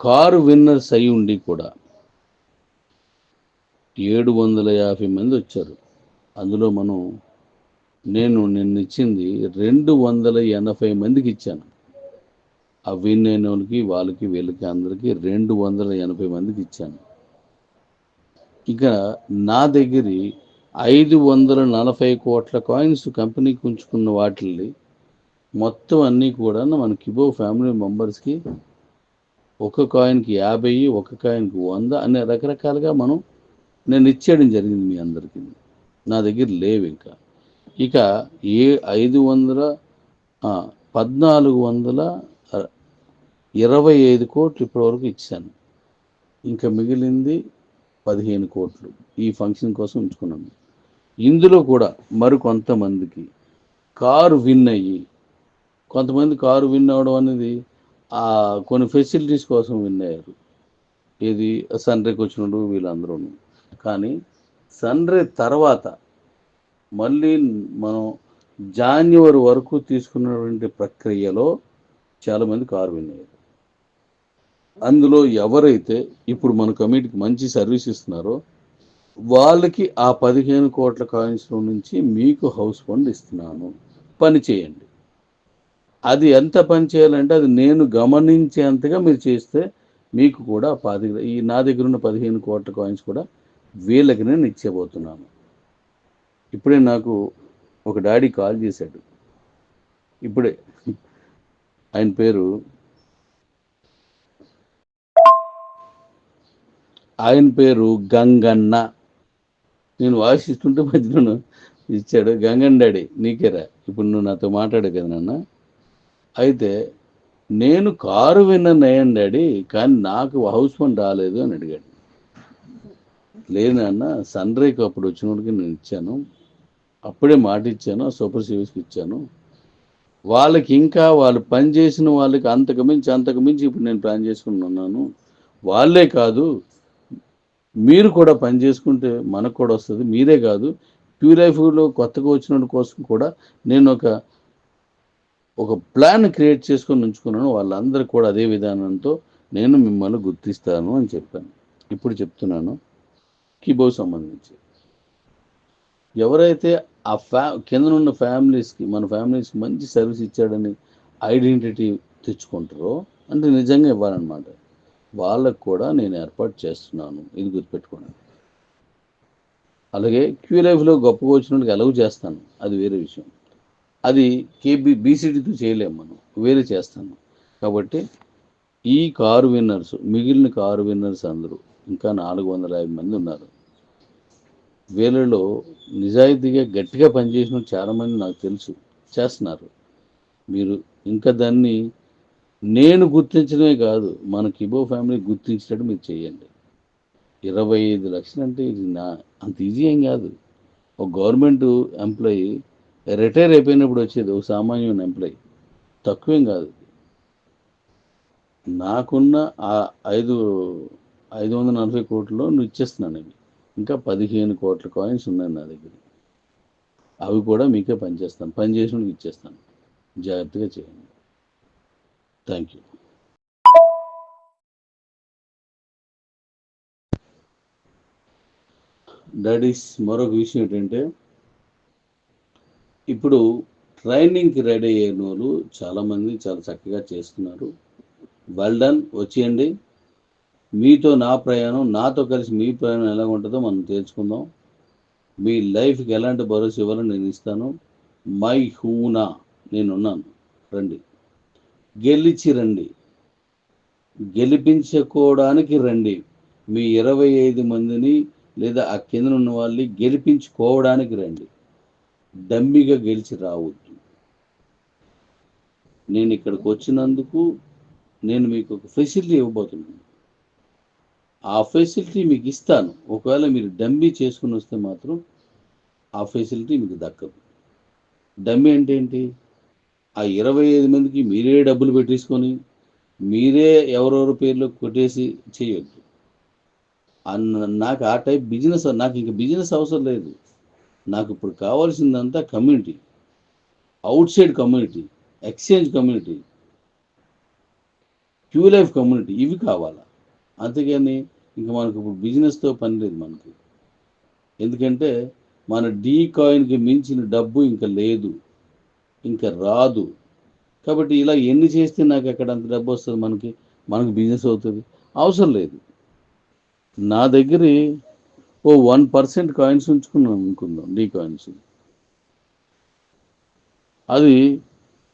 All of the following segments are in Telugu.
కారు విన్నర్స్ అయి ఉండి కూడా ఏడు వందల యాభై మంది వచ్చారు. అందులో మనం నేను నిన్న ఇచ్చింది రెండు వందల ఎనభై మందికి ఇచ్చాను. ఆ విన్ అయిన వాళ్ళకి వాళ్ళకి వీళ్ళకి అందరికీ రెండు వందల ఎనభై మందికి ఇచ్చాను. ఇక నా దగ్గర ఐదు వందల నలభై కోట్ల కాయిన్స్ కంపెనీకి ఉంచుకున్న వాటిల్ని మొత్తం అన్నీ కూడా మన కిబో ఫ్యామిలీ మెంబర్స్కి ఒక కాయిన్కి యాభై ఒక కాయిన్కి వంద అనే రకరకాలుగా మనం నేను ఇచ్చేయడం జరిగింది మీ అందరికీ. నా దగ్గర లేవు ఇంకా. ఇక ఏ ఐదు వందల పద్నాలుగు వందల ఇరవై ఐదు కోట్లు ఇప్పటివరకు ఇచ్చాను. ఇంకా మిగిలింది పదిహేను కోట్లు ఈ ఫంక్షన్ కోసం ఉంచుకున్నాము ఇందులో కూడా మరికొంతమందికి కారు విన్ అయ్యి కొంతమంది కారు విన్ అవ్వడం అనేది కొన్ని ఫెసిలిటీస్ కోసం విన్ అయ్యారు ఇది సన్ వచ్చినప్పుడు వీళ్ళందరూ కానీ సన్ రే తర్వాత మళ్ళీ మనం జాన్యువరి వరకు తీసుకున్నటువంటి ప్రక్రియలో చాలామంది కారు విన్ అయ్యారు అందులో ఎవరైతే ఇప్పుడు మన కమిటీకి మంచి సర్వీస్ ఇస్తున్నారో వాళ్ళకి ఆ పదిహేను కోట్ల కాయిన్స్లో నుంచి మీకు హౌస్ ఫండ్ ఇస్తున్నాను. పని చేయండి. అది ఎంత పని చేయాలంటే అది నేను గమనించేంతగా మీరు చేస్తే మీకు కూడా పది ఈ నా దగ్గర ఉన్న పదిహేను కోట్ల కాయిన్స్ కూడా వీళ్ళకి నేను ఇచ్చేబోతున్నాను. ఇప్పుడే నాకు ఒక డాడీ కాల్ చేశాడు. ఇప్పుడే. ఆయన పేరు ఆయన పేరు గంగన్న. నేను వాయిస్ ఇస్తుంటే మధ్యలో ఇచ్చాడు. గంగన్ డాడీ నీకేరా? ఇప్పుడు నువ్వు నాతో మాట్లాడే కదా నాన్న. అయితే నేను కారు విన్నాను అయ్యాను డాడీ కానీ నాకు హౌస్ ఫండ్ రాలేదు అని అడిగాడు. లేదు నాన్న సన్ అప్పుడు వచ్చినప్పటికి నేను ఇచ్చాను. అప్పుడే మాట ఇచ్చాను సూపర్ సర్వీస్కి ఇచ్చాను. వాళ్ళకి ఇంకా వాళ్ళు పని చేసిన వాళ్ళకి అంతకు మించి అంతకు మించి ఇప్పుడు నేను ప్లాన్ చేసుకుని ఉన్నాను. వాళ్ళే కాదు మీరు కూడా పని చేసుకుంటే మనకు కూడా వస్తుంది మీరే కాదు. ప్యూరిఫైలో లైఫ్లో కొత్తగా వచ్చిన కోసం కూడా నేను ఒక ఒక ప్లాన్ క్రియేట్ చేసుకొని ఉంచుకున్నాను. వాళ్ళందరూ కూడా అదే విధానంతో నేను మిమ్మల్ని గుర్తిస్తాను అని చెప్పాను. ఇప్పుడు చెప్తున్నాను. కిబో సంబంధించి. ఎవరైతే ఆ ఫ్యా కిందనున్న ఉన్న ఫ్యామిలీస్కి మన ఫ్యామిలీస్కి మంచి సర్వీస్ ఇచ్చాడని ఐడెంటిటీ తెచ్చుకుంటారో అంటే నిజంగా ఇవ్వాలన్నమాట. వాళ్ళకు కూడా నేను ఏర్పాటు చేస్తున్నాను. ఇది గుర్తుపెట్టుకోండి. అలాగే క్యూ లైఫ్లో గొప్పగా వచ్చినట్టుగా అలవ్ చేస్తాను. అది వేరే విషయం. అది కేబీ బీసీడీతో చేయలేము మనం. వేరే చేస్తాను. కాబట్టి ఈ కారు విన్నర్స్ మిగిలిన కారు విన్నర్స్ అందరూ ఇంకా నాలుగు వందల యాభై మంది ఉన్నారు. వీళ్ళలో నిజాయితీగా గట్టిగా పనిచేసిన చాలామంది నాకు తెలుసు. చేస్తున్నారు. మీరు ఇంకా దాన్ని నేను గుర్తించడమే కాదు మన కిబో ఫ్యామిలీ గుర్తించినట్టు మీరు చేయండి. ఇరవై ఐదు లక్షలు అంటే ఇది నా అంత ఈజీ ఏం కాదు. ఒక గవర్నమెంట్ ఎంప్లాయీ రిటైర్ అయిపోయినప్పుడు వచ్చేది ఒక సామాన్యుని ఎంప్లాయీ. తక్కువేం కాదు. నాకున్న ఆ ఐదు ఐదు వందల నలభై కోట్లలో నువ్వు ఇచ్చేస్తున్నాను ఇవి ఇంకా పదిహేను కోట్ల కాయిన్స్ ఉన్నాయి నా దగ్గర. అవి కూడా మీకే పనిచేస్తాను. పని చేసినప్పుడు ఇచ్చేస్తాను. జాగ్రత్తగా చేయండి. థ్యాంక్ యూ డాడీస్ మరొక విషయం ఏంటంటే ఇప్పుడు ట్రైనింగ్కి రెడీ అయిన వాళ్ళు చాలామంది చాలా చక్కగా చేస్తున్నారు. వెల్ డన్ వచ్చేయండి. మీతో నా ప్రయాణం నాతో కలిసి మీ ప్రయాణం ఎలా ఉంటుందో మనం తెలుసుకుందాం. మీ లైఫ్కి ఎలాంటి భరోసా ఇవ్వాలని నేను ఇస్తాను. మై హూనా. నేనున్నాను. రండి. గెలిచి రండి. గెలిపించుకోవడానికి రండి. మీ ఇరవై ఐదు మందిని లేదా ఆ కింద ఉన్న వాళ్ళని గెలిపించుకోవడానికి రండి. దమ్మిగా గెలిచి రావద్దు. నేను ఇక్కడికి వచ్చినందుకు నేను మీకు ఒక ఫెసిలిటీ ఇవ్వబోతున్నాను. ఆ ఫెసిలిటీ మీకు ఇస్తాను. ఒకవేళ మీరు డమ్మీ చేసుకుని వస్తే మాత్రం ఆ ఫెసిలిటీ మీకు దక్కదు. డమ్మీ అంటే ఏంటి? ఆ ఇరవై ఐదు మందికి మీరే డబ్బులు పెట్టేసుకొని మీరే ఎవరెవరి పేర్లో కొట్టేసి చేయొద్దు. అన్న నాకు ఆ టైప్ బిజినెస్ నాకు ఇంక బిజినెస్ అవసరం లేదు. నాకు ఇప్పుడు కావాల్సిందంతా community outside community exchange community Q life community ఇవి కావాలా? అంతేగాని ఇంకా మనకు ఇప్పుడు బిజినెస్తో పని లేదు మనకి. ఎందుకంటే మన డీ కాయిన్కి మించిన డబ్బు ఇంకా లేదు ఇంకా రాదు. కాబట్టి ఇలా ఎన్ని చేస్తే నాకు ఎక్కడ అంత డబ్బు వస్తుంది మనకి? మనకు బిజినెస్ అవుతుంది. అవసరం లేదు. నా దగ్గర ఓ వన్ పర్సెంట్ కాయిన్స్ ఉంచుకున్నాను అనుకుందాం డీ కాయిన్స్. అది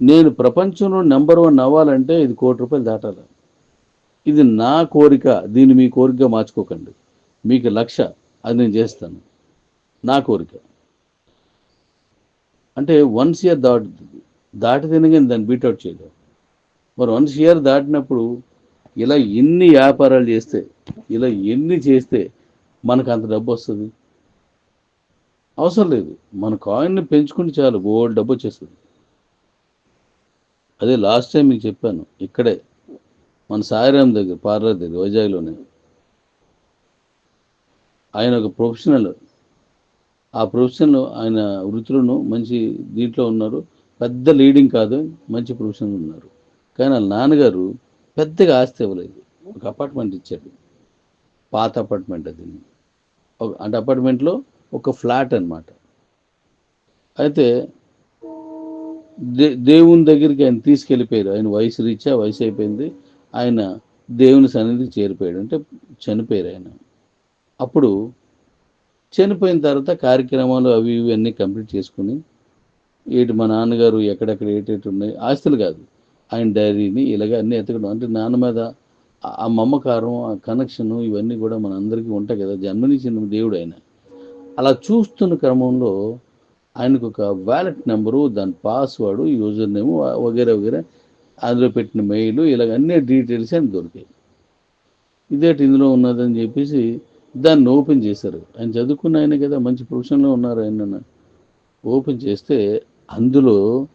నేను ప్రపంచంలో నెంబర్ వన్ అవ్వాలంటే ఇది కోటి రూపాయలు దాటాలి. ఇది నా కోరిక దీన్ని మీ కోరికగా మార్చుకోకండి. మీకు లక్ష అది నేను చేస్తాను. నా కోరిక. అంటే వన్స్ ఇయర్ దాటుతుంది దాటితేనే కానీ దాన్ని బీట్అవుట్ చేయలేదు మరి వన్స్ ఇయర్ దాటినప్పుడు ఇలా ఎన్ని వ్యాపారాలు చేస్తే ఇలా ఎన్ని చేస్తే మనకు అంత డబ్బు వస్తుంది? అవసరం లేదు. మన కాయిన్ని పెంచుకుంటే చాలు బోల్డ్ డబ్బు వచ్చేస్తుంది. అదే లాస్ట్ టైం మీకు చెప్పాను ఇక్కడే మన సాయిరామ్ దగ్గర పార్లర్ దగ్గర వైజాగ్లోనే. ఆయన ఒక ప్రొఫెషనల్ ఆ ప్రొఫెషన్లో ఆయన వృత్తులను మంచి దీంట్లో ఉన్నారు. పెద్ద లీడింగ్ కాదు మంచి ప్రొఫెషన్లు ఉన్నారు. కానీ వాళ్ళ నాన్నగారు పెద్దగా ఆస్తి ఇవ్వలేదు. ఒక అపార్ట్మెంట్ ఇచ్చాడు. పాత అపార్ట్మెంట్ అది. అంటే అపార్ట్మెంట్లో ఒక ఫ్లాట్ అనమాట అయితే దే దేవుని దగ్గరికి ఆయన తీసుకెళ్ళిపోయారు. ఆయన వయసు రీత్యా వయసు అయిపోయింది. ఆయన దేవుని సన్నిధికి చేరిపోయాడు. అంటే చనిపోయారు ఆయన. అప్పుడు చనిపోయిన తర్వాత కార్యక్రమాలు అవి ఇవి అన్నీ కంప్లీట్ చేసుకుని ఏటి మా నాన్నగారు ఎక్కడెక్కడ ఏటేటి ఉన్నాయి ఆస్తులు కాదు. ఆయన డైరీని ఇలాగ అన్నీ ఎతకడం అంటే నాన్న మీద ఆ- మమకారం ఆ కనెక్షన్ ఇవన్నీ కూడా మన అందరికీ ఉంటాయి కదా. జన్మనిచ్చిన దేవుడు ఆయన. అలా చూస్తున్న క్రమంలో ఆయనకు ఒక వ్యాలెట్ నెంబరు దాని పాస్వర్డ్ యూజర్ నేమ్ వగేరా వగేరా అందులో పెట్టిన మెయిల్ ఇలాగ అన్ని డీటెయిల్స్ ఆయన దొరికాయి. ఇదేటి ఇందులో ఉన్నదని చెప్పేసి దాన్ని ఓపెన్ చేశారు. ఆయన చదువుకున్న ఆయన కదా మంచి ప్రొఫెషన్లో ఉన్నారు ఆయన ఓపెన్ చేస్తే అందులో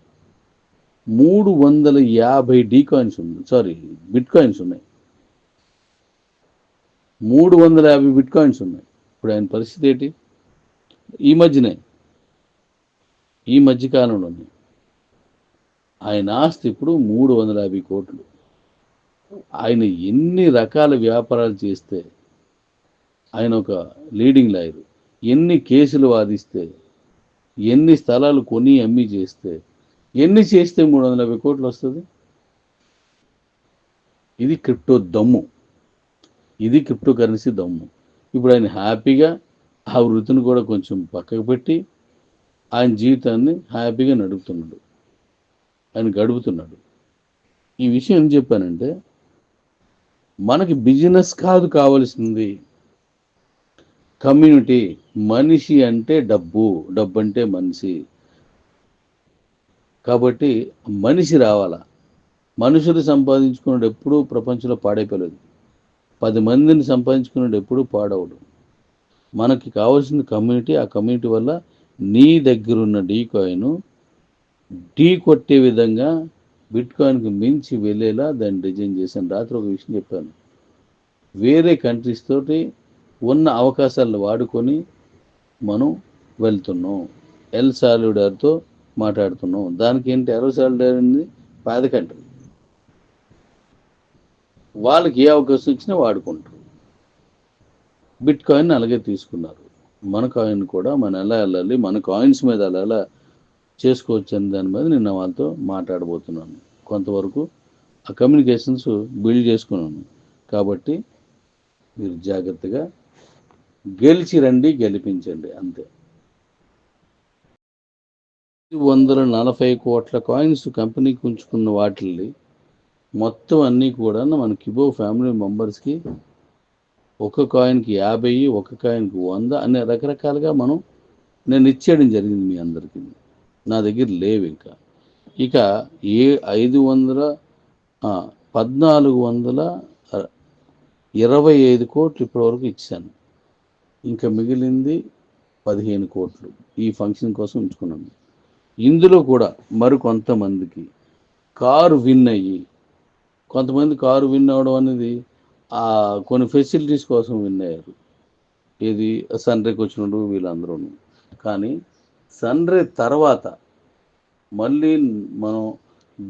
మూడు వందల యాభై డీ కాయిన్స్ ఉంది సారీ బిట్ కాయిన్స్ ఉన్నాయి. మూడు వందల యాభై బిట్ కాయిన్స్ ఉన్నాయి. ఇప్పుడు ఆయన పరిస్థితి ఏంటి? ఈ మధ్యనే ఈ మధ్యకాలంలోనే ఆయన ఆస్తి ఇప్పుడు మూడు వందల యాభై కోట్లు. ఆయన ఎన్ని రకాల వ్యాపారాలు చేస్తే ఆయన ఒక లీడింగ్ లాయర్ ఎన్ని కేసులు వాదిస్తే ఎన్ని స్థలాలు కొని అమ్మి చేస్తే ఎన్ని చేస్తే మూడు వందల యాభై కోట్లు వస్తుంది? ఇది క్రిప్టో దమ్ము. ఇది క్రిప్టో కరెన్సీ దమ్ము. ఇప్పుడు ఆయన హ్యాపీగా ఆ వృత్తిని కూడా కొంచెం పక్కకు పెట్టి ఆయన జీవితాన్ని హ్యాపీగా నడుపుతున్నాడు. ఆయన గడుపుతున్నాడు. ఈ విషయం ఏం చెప్పానంటే మనకి బిజినెస్ కాదు కావలసింది. కమ్యూనిటీ మనిషి అంటే డబ్బు డబ్బు అంటే మనిషి. కాబట్టి మనిషి రావాలా? మనుషులు సంపాదించుకున్నప్పుడు ఎప్పుడూ ప్రపంచంలో పాడైపోలేదు. పది మందిని సంపాదించుకున్నాడు ఎప్పుడు పాడవడు. మనకి కావాల్సిన కమ్యూనిటీ ఆ కమ్యూనిటీ వల్ల నీ దగ్గరున్న డీ కాయిన్ ఢీ కొట్టే విధంగా బిట్ కాయిన్కి మించి వెళ్ళేలా దాన్ని డిజైన్ చేశాను. రాత్రి ఒక విషయం చెప్పాను. వేరే కంట్రీస్ తోటి ఉన్న అవకాశాలను వాడుకొని మనం వెళ్తున్నాం. ఎల్ సాల్యుడార్తో మాట్లాడుతున్నాం. దానికి ఏంటి ఎల్ సాల్యుడార్ అనేది పాద కంట్రీ. వాళ్ళకి ఏ అవకాశం ఇచ్చినా వాడుకుంటారు. బిట్ కాయిన్ అలాగే తీసుకున్నారు. మన కాయిన్ కూడా మనం ఎలా వెళ్ళాలి మన కాయిన్స్ మీద అలా ఎలా చేసుకోవచ్చు అనే దాని మీద నేను వాళ్ళతో మాట్లాడబోతున్నాను. కొంతవరకు ఆ కమ్యూనికేషన్స్ బిల్డ్ చేసుకున్నాను. కాబట్టి మీరు జాగ్రత్తగా గెలిచి రండి గెలిపించండి అంతే. వందల నలభై కోట్ల కాయిన్స్ కంపెనీకి ఉంచుకున్న వాటిల్ని మొత్తం అన్నీ కూడా మన కిబో ఫ్యామిలీ మెంబర్స్కి ఒక కాయిన్కి యాభై ఒక కాయిన్కి వంద అనే రకరకాలుగా మనం నేను ఇచ్చేయడం జరిగింది మీ అందరికీ. నా దగ్గర లేవు ఇంకా. ఇక ఏ ఐదు వందల పద్నాలుగు వందల ఇరవై ఐదు కోట్లు ఇప్పటివరకు ఇచ్చాను. ఇంకా మిగిలింది పదిహేను కోట్లు ఈ ఫంక్షన్ కోసం ఉంచుకున్నాను. ఇందులో కూడా మరికొంతమందికి కారు విన్ అయ్యి కొంతమంది కారు విన్ అవ్వడం అనేది ఆ కొన్ని ఫెసిలిటీస్ కోసం విన్ అయ్యారు ఇది సన్ రేకి వచ్చినప్పుడు వీళ్ళందరూ కానీ సన్ రే తర్వాత మళ్ళీ మనం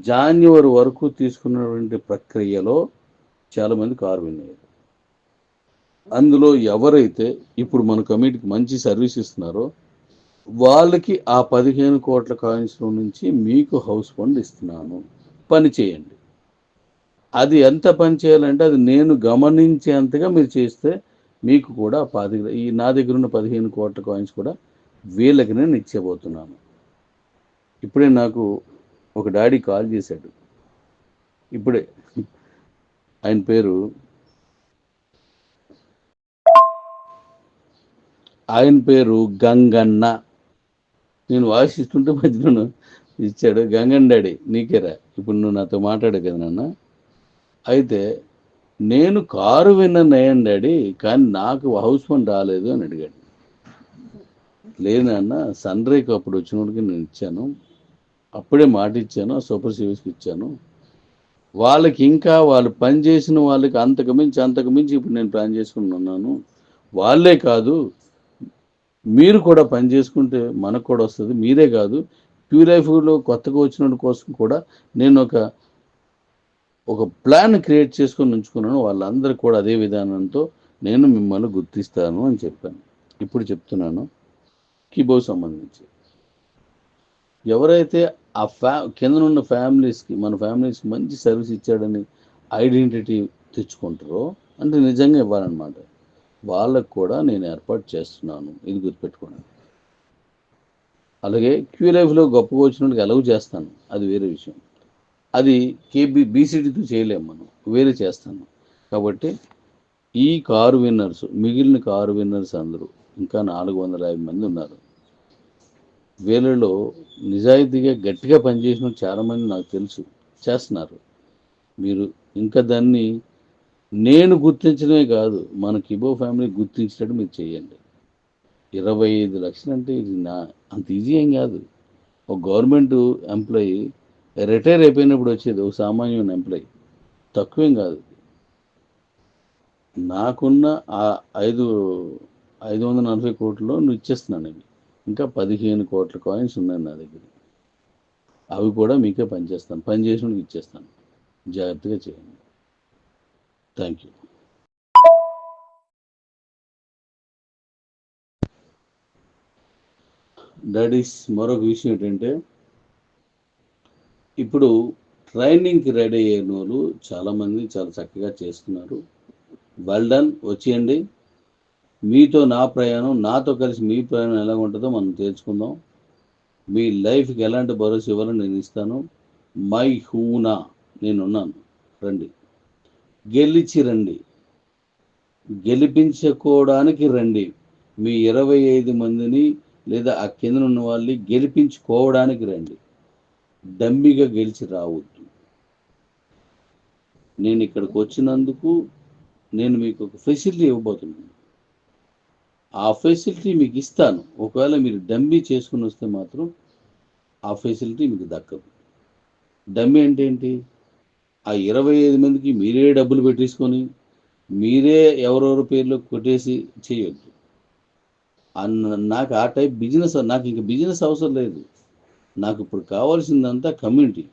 జాన్యువరి వరకు తీసుకున్నటువంటి ప్రక్రియలో చాలామంది కారు విన్ అయ్యారు అందులో ఎవరైతే ఇప్పుడు మన కమిటీకి మంచి సర్వీస్ ఇస్తున్నారో వాళ్ళకి ఆ పదిహేను కోట్ల కాయిన్స్లో నుంచి మీకు హౌస్ ఫండ్ ఇస్తున్నాను. పని చేయండి. అది ఎంత పని చేయాలంటే అది నేను గమనించేంతగా మీరు చేస్తే మీకు కూడా పది ఈ నా దగ్గర ఉన్న పదిహేను కోట్ల కాయిన్స్ కూడా వీళ్ళకి నేను ఇచ్చేబోతున్నాను. ఇప్పుడే నాకు ఒక డాడీ కాల్ చేశాడు. ఇప్పుడే ఆయన పేరు ఆయన పేరు గంగన్న. నేను వాసిస్తుంటే మధ్యలో ఇచ్చాడు గంగన్ డాడీ నీకేరా? ఇప్పుడు నువ్వు నాతో మాట్లాడే కదా నాన్న. అయితే నేను కారు విన్నాను డాడీ కానీ నాకు హౌస్ ఫండ్ రాలేదు అని అడిగాడు. లేదు నాన్న సన్ రేకి అప్పుడు వచ్చినప్పటికి నేను ఇచ్చాను. అప్పుడే మాట ఇచ్చాను సూపర్ సిరీస్కి ఇచ్చాను. వాళ్ళకి ఇంకా వాళ్ళు పని చేసిన వాళ్ళకి అంతకు మించి అంతకు మించి ఇప్పుడు నేను ప్లాన్ చేసుకుని ఉన్నాను. వాళ్ళే కాదు మీరు కూడా పని చేసుకుంటే మనకు కూడా వస్తుంది మీరే కాదు. ప్యూర్ లైఫ్లో కొత్తగా వచ్చిన కోసం కూడా నేను ఒక ఒక ప్లాన్ క్రియేట్ చేసుకొని ఉంచుకున్నాను. వాళ్ళందరూ కూడా అదే విధానంతో నేను మిమ్మల్ని గుర్తిస్తాను అని చెప్పాను. ఇప్పుడు చెప్తున్నాను. కిబో సంబంధించి. ఎవరైతే ఆ ఫ్యా కింద ఉన్న ఫ్యామిలీస్కి మన ఫ్యామిలీస్కి మంచి సర్వీస్ ఇచ్చాడని ఐడెంటిటీ తెచ్చుకుంటారో అంటే నిజంగా ఇవ్వాలన్నమాట. వాళ్ళకు కూడా నేను ఏర్పాటు చేస్తున్నాను. ఇది గుర్తుపెట్టుకోండి. అలాగే క్యూ లైఫ్లో గొప్పగా వచ్చినట్టుగా ఎలవ్ చేస్తాను. అది వేరే విషయం. అది కేబీ బీసీడీతో చేయలేము మనం. వేరే చేస్తాను. కాబట్టి ఈ కారు విన్నర్స్ మిగిలిన కారు విన్నర్స్ అందరూ ఇంకా నాలుగు వందల యాభై మంది ఉన్నారు. వీళ్ళలో నిజాయితీగా గట్టిగా పనిచేసిన చాలామంది నాకు తెలుసు. చేస్తున్నారు. మీరు ఇంకా దాన్ని నేను గుర్తించడమే కాదు మన కిబో ఫ్యామిలీ గుర్తించినట్టు మీరు చేయండి. ఇరవై ఐదు లక్షలు అంటే ఇది నా అంత ఈజీ ఏం కాదు. ఒక గవర్నమెంట్ ఎంప్లాయీ రిటైర్ అయిపోయినప్పుడు వచ్చేది ఒక సామాన్యుని ఎంప్లాయీ తక్కువేం కాదు. నాకున్న ఆ ఐదు ఐదు వందల నలభై కోట్లలో నువ్వు ఇచ్చేస్తున్నాను ఇవి ఇంకా పదిహేను కోట్ల కాయిన్స్ ఉన్నాయి నా దగ్గర. అవి కూడా మీకే పనిచేస్తాను. పని చేసినప్పుడు ఇచ్చేస్తాను. జాగ్రత్తగా చేయండి. థ్యాంక్ యూ డాడీస్ మరొక విషయం ఏంటంటే ఇప్పుడు ట్రైనింగ్కి రెడీ అయిన వాళ్ళు చాలామంది చాలా చక్కగా చేస్తున్నారు. వెల్ డన్ వచ్చేయండి. మీతో నా ప్రయాణం నాతో కలిసి మీ ప్రయాణం ఎలా ఉంటుందో మనం తెలుసుకుందాం. మీ లైఫ్కి ఎలాంటి భరోసా ఇవ్వాలని నేను ఇస్తాను. మై హూనా. నేనున్నాను. రండి. గెలిచి రండి. గెలిపించుకోవడానికి రండి. మీ ఇరవై ఐదు మందిని లేదా ఆ కింద ఉన్న వాళ్ళని గెలిపించుకోవడానికి రండి. దమ్మిగా గెలిచి రావద్దు. నేను ఇక్కడికి వచ్చినందుకు నేను మీకు ఒక ఫెసిలిటీ ఇవ్వబోతున్నాను. ఆ ఫెసిలిటీ మీకు ఇస్తాను. ఒకవేళ మీరు డమ్మీ చేసుకుని వస్తే మాత్రం ఆ ఫెసిలిటీ మీకు దక్కదు. డమ్మీ అంటే ఏంటి? ఆ ఇరవై ఐదు మందికి మీరే డబ్బులు పెట్టేసుకొని మీరే ఎవరెవరి పేర్లో కొట్టేసి చేయొద్దు. అన్న నాకు ఆ టైప్ బిజినెస్ నాకు ఇంక బిజినెస్ అవసరం లేదు. నాకు ఇప్పుడు కావాల్సిందంతా కమ్యూనిటీ